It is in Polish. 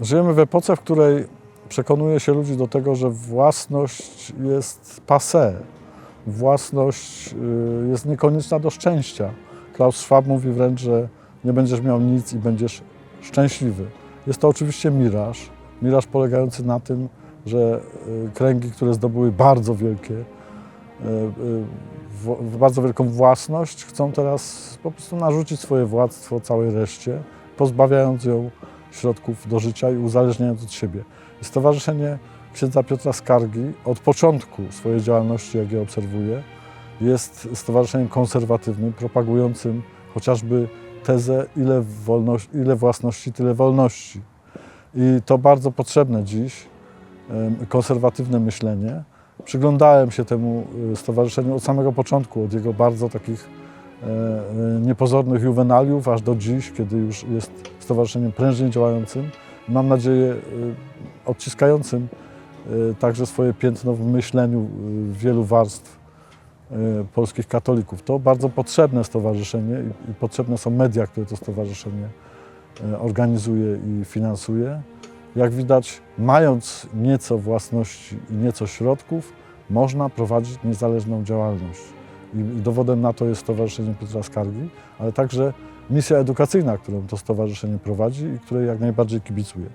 Żyjemy w epoce, w której przekonuje się ludzi do tego, że własność jest passé. Własność y, jest niekonieczna do szczęścia. Klaus Schwab mówi wręcz, że nie będziesz miał nic i będziesz szczęśliwy. Jest to oczywiście miraż. Miraż polegający na tym, że y, kręgi, które zdobyły bardzo wielkie, y, bardzo wielką własność, chcą teraz po prostu narzucić swoje władztwo całej reszcie, pozbawiając ją środków do życia i uzależniając od siebie. Stowarzyszenie księdza Piotra Skargi od początku swojej działalności, jak je obserwuję, jest stowarzyszeniem konserwatywnym, propagującym chociażby tezę ile, wolność, ile własności, tyle wolności. I to bardzo potrzebne dziś, konserwatywne myślenie. Przyglądałem się temu y, stowarzyszeniu od samego początku, od jego bardzo takich niepozornych juwenaliów, aż do dziś, kiedy już jest stowarzyszeniem prężnie działającym. Mam nadzieję, y, odciskającym także swoje piętno w myśleniu wielu warstw polskich katolików. To bardzo potrzebne stowarzyszenie i, potrzebne są media, które to stowarzyszenie e, organizuje i finansuje. Jak widać, mając nieco własności i nieco środków, można prowadzić niezależną działalność. I, dowodem na to jest Stowarzyszenie Piotra Skargi, ale także misja edukacyjna, którą to stowarzyszenie prowadzi i której jak najbardziej kibicuję.